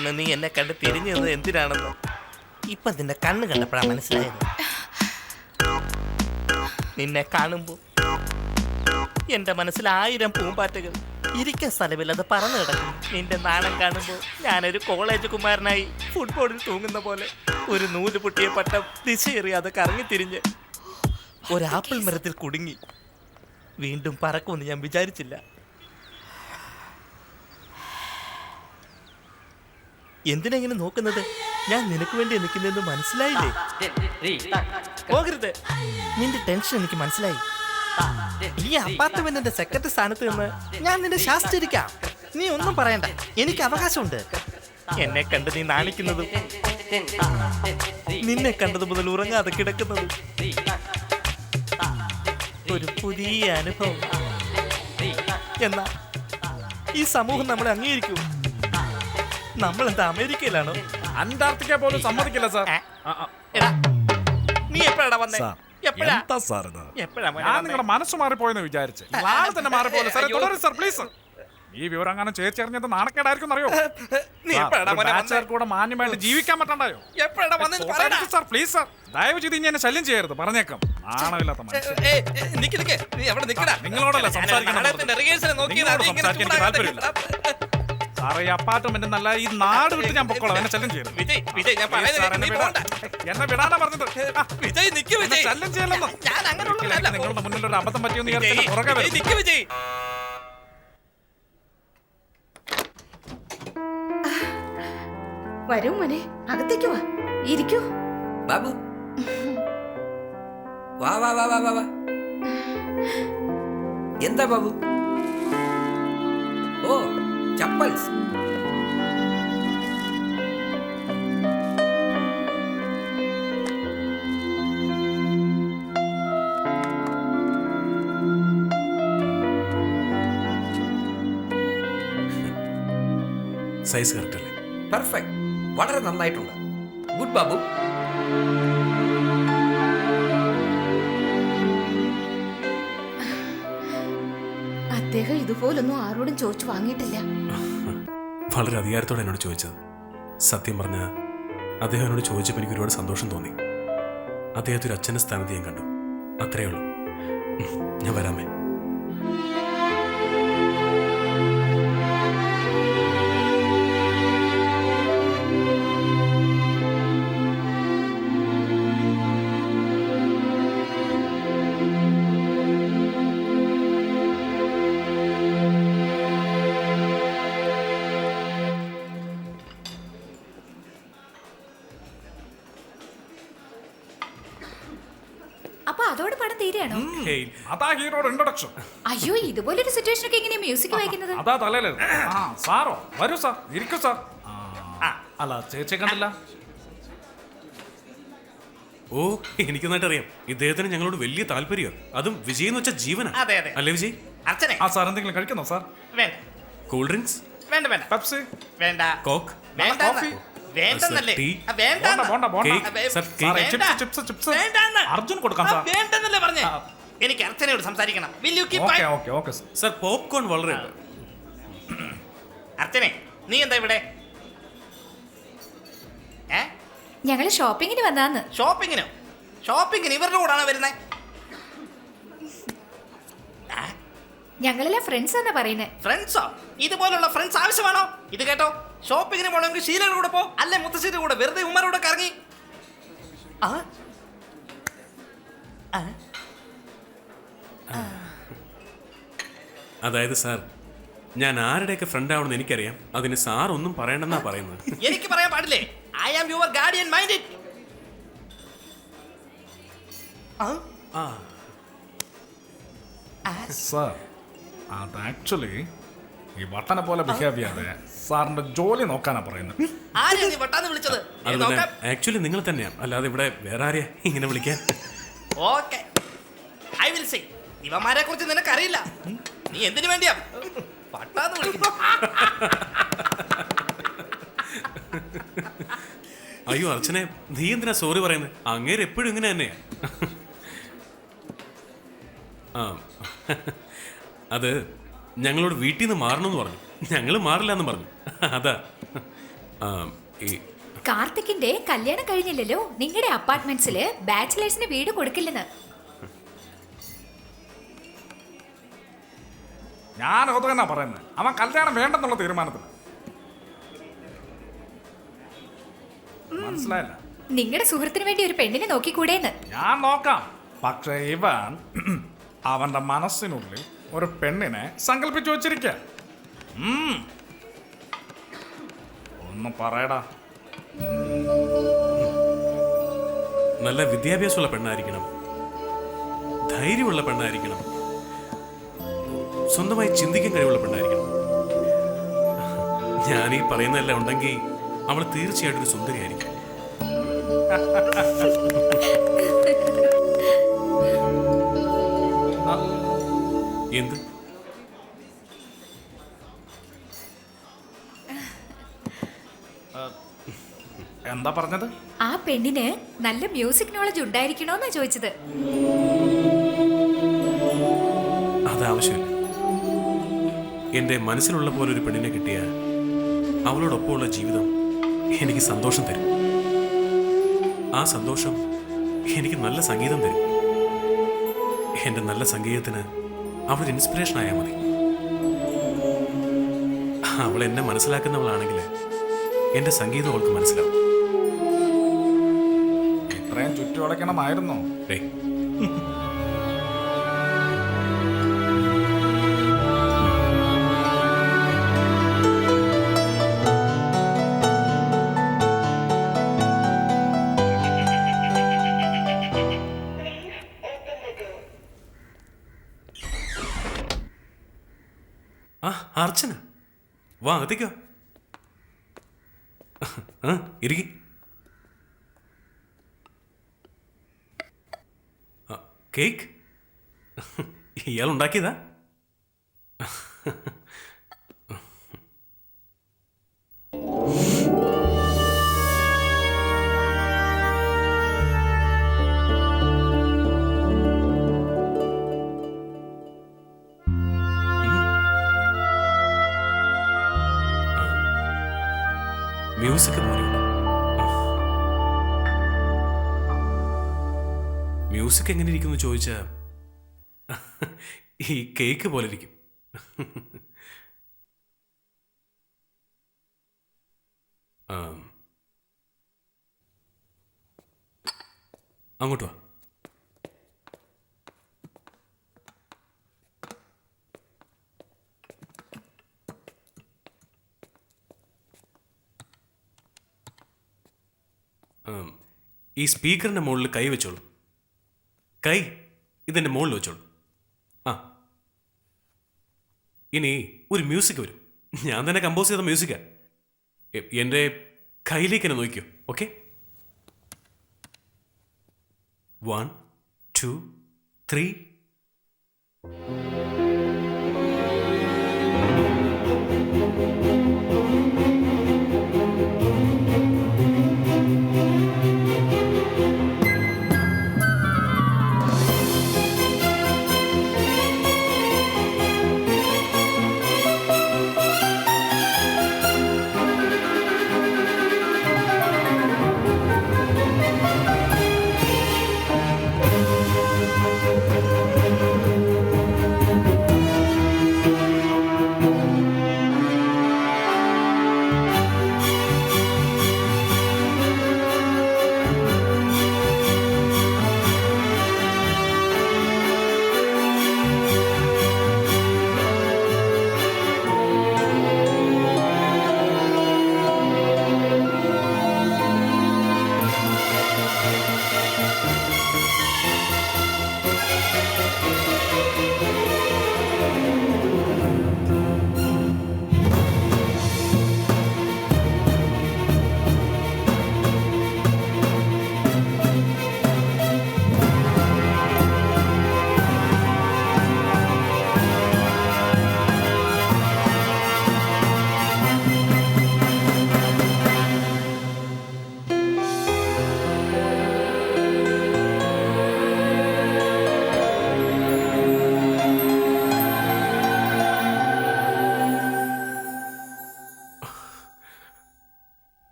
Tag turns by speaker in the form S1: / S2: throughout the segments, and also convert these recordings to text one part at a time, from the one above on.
S1: അന്ന് നീ എന്നെ കണ്ട് തിരിഞ്ഞു നിന്നത് എന്തിനാണെന്ന്? ഇപ്പൊ നിന്റെ കണ്ണ് കണ്ടപ്പോഴാ മനസ്സിലായത്. നിന്നെ കാണുമ്പോ എന്റെ മനസ്സിൽ ആയിരം പൂമ്പാറ്റകൾ ഇരിക്കാൻ സ്ഥലമില്ലാതെ പറന്നു കിടക്കും നിന്റെ നാണം കാണുമ്പോൾ ഞാനൊരു കോളേജ് കുമാരനായി ഫുട്ബോളിൽ തൂങ്ങുന്ന പോലെ ഒരു നൂൽ പൊട്ടിയ പട്ടം ദിശയേറിയാതെ കറങ്ങി തിരിഞ്ഞ് ഒരു ആപ്പിൾ മരത്തിൽ കുടുങ്ങി. വീണ്ടും പറക്കുമെന്ന് ഞാൻ വിചാരിച്ചില്ല. എന്തിനെങ്ങനെ നോക്കുന്നത്? ഞാൻ നിനക്ക് വേണ്ടി നിൽക്കുന്നതെന്ന് മനസ്സിലായില്ലേ? പോകരുത്. നിന്റെ ടെൻഷൻ എനിക്ക് മനസ്സിലായി. ഈ അപ്പാർട്ട്മെന്റിന്റെ സെക്രട്ടറി സ്ഥാനത്ത് നിന്ന് ഞാൻ നിന്നെ ശാസ്ത്രിക്കാം നീ ഒന്നും പറയണ്ട. എനിക്ക് അവകാശമുണ്ട്. എന്നെ കണ്ട് നീ നാണിക്കുന്നതും നിന്നെ കണ്ടത് മുതൽ ഉറങ്ങാതെ കിടക്കുന്നതും ഒരു പുതിയ അനുഭവം. എന്നാ ഈ സമൂഹം നമ്മളെ അംഗീകരിക്കൂ. നമ്മൾ എന്താ അമേരിക്കയിലാണോ
S2: അന്റാർട്ടിക്ക പോലും സമ്മതിക്കില്ല സാർ.
S1: എടാ നീ എപ്പോഴാ വന്നേ?
S2: സാർ
S1: എപ്പോഴാ?
S2: എന്താ സാർ ഇത്?
S1: എപ്പോഴാ മോനെ
S2: ഞാൻ
S1: വന്നേ?
S2: നിങ്ങളുടെ മനസ്സ് മാറിപ്പോയെന്ന് വിചാരിച്ച്. നാളെ തന്നെ മാറിപ്പോലെ
S1: സാറേ.
S2: തുടരും സാർ പ്ലീസ്. ഈ വിവരം അങ്ങനെ ചേച്ചറിഞ്ഞത് നാണക്കേടായിരിക്കും അറിയോ
S1: നീ മോനെ വന്നേ?
S2: കൂടെ മാന്യമായിട്ട് ജീവിക്കാൻ പറ്റണ്ടായോ?
S1: എപ്പോഴാടാ വന്നെന്ന് പറയടാ.
S2: Sir please sir. ദയവ് ചെയ്ത് ഇനി എന്നെ ശല്യം ചെയ്യരുത്. പറഞ്ഞേക്കാം. നാണമില്ലാത്ത മനുഷ്യൻ.
S1: ഏയ്, നിക്ക് നിക്ക്. നീ അവിടെ നിക്കടാ.
S2: നിങ്ങളോടല്ല സംസാരിക്കണം
S1: നാടകത്തിന്റെ rehearsal നോക്കിയതാ.
S2: നിങ്ങളോട്
S1: നീ ഇങ്ങനെ
S2: സംസാരിക്കാൻ എനിക്ക്
S1: ചൂടാകാതെ.
S2: സാറേ ഈ അപ്പാർട്ട്മെന്റ് നല്ല ഈ നാട് വിട്ട് ഞാൻ പൊക്കോളാം. എന്നെ ശല്യം ചെയ്യരുത്.
S1: വിജയ്, വിജയ്, ഞാൻ പറയുന്നത്
S2: സാർ, എന്നെ
S1: നീ പോണ്ട.
S2: എന്നെ വിടാനാ പറഞ്ഞത്. ആ,
S1: വിജയ്, നിക്ക്
S2: എന്നെ
S1: വിജയ്.
S2: ശല്യം ചെയ്യല്ലെന്ന്.
S1: ഞാൻ അങ്ങനെയുള്ളവനല്ല.
S2: ഒരിക്കലും നിങ്ങളുടെ മുന്നിൽ ഒരു അബദ്ധം പറ്റിയെന്ന്
S1: വിജയ്,
S2: വിചാരിച്ച് പുറകെ
S1: വിജയ്,
S2: വരും
S1: നിക്ക് വിജയ്.
S3: വരൂ മോനെ. അകത്തേക്ക് വാ. ഇരിക്കൂ.
S4: ബാബു. വാ വാ വാ വാ വാ വാ. എന്താ ബാബു? ചപ്പൽസ്
S5: സൈസ് കറക്റ്റ് അല്ലേ
S4: പെർഫെക്റ്റ് വളരെ നന്നായിട്ടുണ്ട് ഗുഡ് ബാബു
S3: ഇതുപോലൊന്നും ആരോടും ചോദിച്ചു വാങ്ങിയിട്ടില്ല.
S5: വളരെ അധികാരത്തോടെ എന്നോട് ചോദിച്ചത്. സത്യം പറഞ്ഞ അദ്ദേഹം എന്നോട് ചോദിച്ചപ്പോൾ എനിക്ക് ഒരുപാട് സന്തോഷം തോന്നി. അദ്ദേഹത്തെ ഒരു അച്ഛന്റെ സ്ഥാനത്ത് ഞാൻ കണ്ടു. അത്രയേ ഉള്ളൂ. ഞാൻ വരാമേ
S3: തീരെയാണോ
S5: ഹേയ്
S2: അതാ ഹീറോ ഇൻട്രൊഡക്ഷൻ
S3: അയ്യോ ഇതുപോലൊരു സിറ്റുവേഷൻ ഒക്കെ എങ്ങനെയാ മ്യൂസിക് വായിക്കുന്നത്?
S2: അതാ തലയിൽ ആ. സാറോ വരൂ സാർ ഇരിക്കൂ സാർ. ആ, അല്ല ചേച്ചി കണ്ടില്ല?
S5: ഓ എനിക്ക് നന്നായിട്ട് അറിയാം ഇദ്ദേഹത്തിന് ഞങ്ങളോട് വലിയ താല്പര്യം അതും വിജയ് എന്ന് വെച്ച ജീവനാ
S1: അതെ, അതെ.
S5: അല്ലേ വിജയ്?
S1: അർച്ചനെ.
S2: ആ സാർ എന്തെങ്കിലും കഴിക്കുന്നോ സാർ?
S1: വേണ്ട.
S5: കൂൾ ഡ്രിങ്ക്സ്
S1: വേണ്ട വേണ്ട.
S2: പെപ്സി
S1: വേണ്ട.
S5: കോക്ക്
S1: വേണ്ട
S2: കോഫി?
S1: വേണ്ടെന്നല്ലേ.
S5: ടീ?
S1: ആ, വേണ്ട
S2: വേണ്ട ബോണ്ട
S5: കേക്ക്?
S1: വേ-
S2: സാറേ, ചിപ്സ് ചിപ്സ്
S1: വേണ്ടാന്ന്.
S2: അർജുൻ കൊടുക്കാം
S1: ആ,
S2: സാർ.
S1: വേണ്ടെന്നല്ലേ പറഞ്ഞേ.
S2: ആ.
S1: എനിക്ക് അർച്ചനയോട് സംസാരിക്കണം.
S2: Okay okay okay
S5: sir popcorn വളരെ ഉണ്ട്.
S1: അർച്ചനെ നീ എന്താ ഇവിടെ? ഏ?
S3: ഞങ്ങൾ ഷോപ്പിങ്ങിന് വന്നാന്ന്
S1: ഷോപ്പിങ്ങിനോ ഷോപ്പിങ്ങിന് ഇവരുടെ കൂടാണ് വരുന്നത്
S3: ഞങ്ങളെല്ലാം ഫ്രണ്ട്സ് എന്നാ പറയുന്നേ.
S1: ഫ്രണ്ട്സോ ഇതുപോലുള്ള ഫ്രണ്ട്സ് ആവശ്യമാണോ? ഇത് കേട്ടോ. ഷോപ്പിങ്ങിന് പോകണമെങ്കിൽ ശീലയുടെ കൂടെ പോ. അല്ലെ മുത്തശ്ശിയുടെ കൂടെ? വെറുതെ ഉമ്മരുടെ കൂടെ കറങ്ങി. ആ? ആ?
S5: അതായത് സാർ ഞാൻ ആരുടെയൊക്കെ ഫ്രണ്ട് ആവണമെന്ന് എനിക്കറിയാം. അതിന് സാർ ഒന്നും പറയണ്ടെന്നാ പറയുന്നത്.
S1: എനിക്ക് പറയാൻ പാടില്ലേ? I am your guardian mind it
S5: ആ?
S2: സാർ അത് ആക്ച്വലി ഈ വട്ടനെ പോലെ ബിഹേവ് ചെയ്യാതെ സാറിന്റെ ജോലി നോക്കാനാ പറയുന്നത്.
S1: ആരെയാ നീ വട്ടാന്ന് വിളിച്ചത്?
S5: പിന്നെ ആക്ച്വലി നിങ്ങൾ തന്നെയാണ് അല്ലാതെ ഇവിടെ വേറെ ആരെയാ ഇങ്ങനെ വിളിക്കാൻ?
S1: ഓക്കെ ഐ വിൽ സേ ഇവന്മാരെ കുറിച്ച് നിനക്കറിയില്ല. നീ എന്തിനു വേണ്ടിയാ പട്ടാന്ന് വിളിക്കുന്നു?
S5: അയ്യോ അർച്ചനെ നീ എന്തിനാ സോറി പറയുന്നത് അങ്ങേര് എപ്പോഴും ഇങ്ങനെ തന്നെയാ. ആ അത് ഞങ്ങളോട് വീട്ടിൽ നിന്ന് മാറണമെന്ന് പറഞ്ഞു. ഞങ്ങൾ മാറില്ല എന്ന് പറഞ്ഞു. അതാ. ആ, ഈ
S3: കാർത്തിക്കിന്റെ കല്യാണം കഴിഞ്ഞില്ലല്ലോ. നിങ്ങളുടെ അപ്പാർട്ട്മെന്റ്സിൽ ബാച്ചിലേഴ്സിന് വീട് കൊടുക്കില്ലെന്ന്.
S2: ഞാൻ അത് തന്നെ പറയുന്നത്. അവൻ കല്യാണം വേണ്ടെന്നുള്ള തീരുമാനത്തിൽ മനസ്സിലായില്ല?
S3: നിങ്ങളുടെ സുഹൃത്തിന് വേണ്ടി ഒരു പെണ്ണിനെ നോക്കിക്കൂടേന്ന്?
S2: ഞാൻ നോക്കാം. പക്ഷേ ഇവൻ അവന്റെ മനസ്സിനുള്ളിൽ ഒരു പെണ്ണിനെ സങ്കല്പിച്ചു വച്ചിരിക്ക. ഒന്ന് പറയടാ.
S5: നല്ല വിദ്യാഭ്യാസമുള്ള പെണ്ണായിരിക്കണം. ധൈര്യമുള്ള പെണ്ണായിരിക്കണം. സ്വന്തമായി ചിന്തിക്കാൻ കഴിവുള്ള പെണ്ണായിരിക്കണം. ഞാൻ ഈ പറയുന്നതല്ല ഉണ്ടെങ്കിൽ അവൾ തീർച്ചയായിട്ടും ഒരു സുന്ദരിയായിരിക്കും. എന്ത്?
S2: എന്താ പറഞ്ഞത്?
S3: ആ പെണ്ണിന് നല്ല മ്യൂസിക് നോളജ് ഉണ്ടായിരിക്കണോന്നാ ചോദിച്ചത്.
S5: അത് ആവശ്യമില്ല. എന്റെ മനസ്സിലുള്ള പോലെ ഒരു പെണ്ണിനെ കിട്ടിയ അവളോടൊപ്പമുള്ള ജീവിതം എനിക്ക് സന്തോഷം തരും. ആ സന്തോഷം എനിക്ക് നല്ല സംഗീതം തരും. എന്റെ നല്ല സംഗീതത്തിന് അവൾ ഇൻസ്പിറേഷൻ ആയാൽ മതി. അവൾ എന്നെ മനസ്സിലാക്കുന്നവളാണെങ്കിൽ എന്റെ സംഗീതം അവൾക്ക് മനസ്സിലാവും.
S2: ഇത്രയും ചുറ്റുവളയ്ക്കണമായിരുന്നോ.
S5: അർച്ചന. വാ അകത്തേക്കോ ആ ഇരിക്കി. കേക്ക്. ഇയാൾ ഉണ്ടാക്കിയതാ മ്യൂസിക് പോലെയുണ്ട് മ്യൂസിക് എങ്ങനെ ഇരിക്കുന്നു ചോദിച്ചാൽ ഈ കേക്ക് പോലെ ഇരിക്കും. അങ്ങോട്ട് വാ. ഈ സ്പീക്കറിന്റെ മുകളിൽ കൈ വെച്ചോളൂ. കൈ ഇതിന്റെ മുകളിൽ വെച്ചോളൂ. ആ. ഇനി ഒരു മ്യൂസിക് വരും. ഞാൻ തന്നെ കമ്പോസ് ചെയ്ത മ്യൂസിക്കാണ് എന്റെ കയ്യിലേക്ക് തന്നെ നോക്കിയോ okay one two three thank you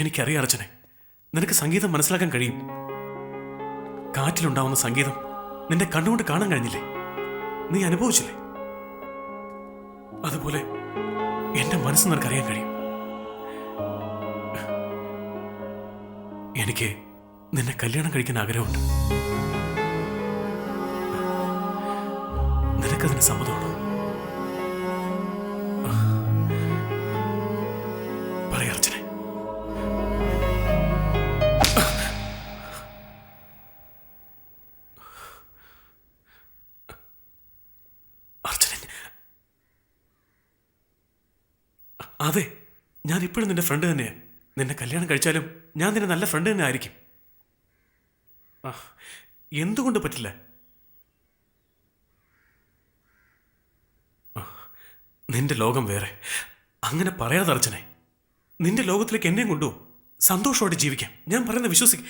S5: എനിക്കറിയാം അർച്ചനെ. നിനക്ക് സംഗീതം മനസ്സിലാക്കാൻ കഴിയും. കാറ്റിലുണ്ടാവുന്ന സംഗീതം നിന്റെ കണ്ണുകൊണ്ട് കാണാൻ കഴിഞ്ഞില്ലേ? നീ അനുഭവിച്ചില്ലേ? അതുപോലെ എന്റെ മനസ്സ് നിനക്കറിയാൻ കഴിയും. എനിക്ക് നിന്നെ കല്യാണം കഴിക്കാൻ ആഗ്രഹമുണ്ട്. നിനക്കതിന് സമ്മതമാണോ? അതെ ഞാൻ ഇപ്പോഴും നിന്റെ ഫ്രണ്ട് തന്നെയാ. നിന്നെ കല്യാണം കഴിച്ചാലും ഞാൻ നിന്റെ നല്ല ഫ്രണ്ട് തന്നെ ആയിരിക്കും. എന്തുകൊണ്ട് പറ്റില്ല? നിന്റെ ലോകം വേറെ. അങ്ങനെ പറയാതെ അർച്ചനെ. നിന്റെ ലോകത്തിലേക്ക് എന്നെയും കൊണ്ടുപോകും. സന്തോഷമായിട്ട് ജീവിക്കാം. ഞാൻ പറയുന്നത് വിശ്വസിക്കും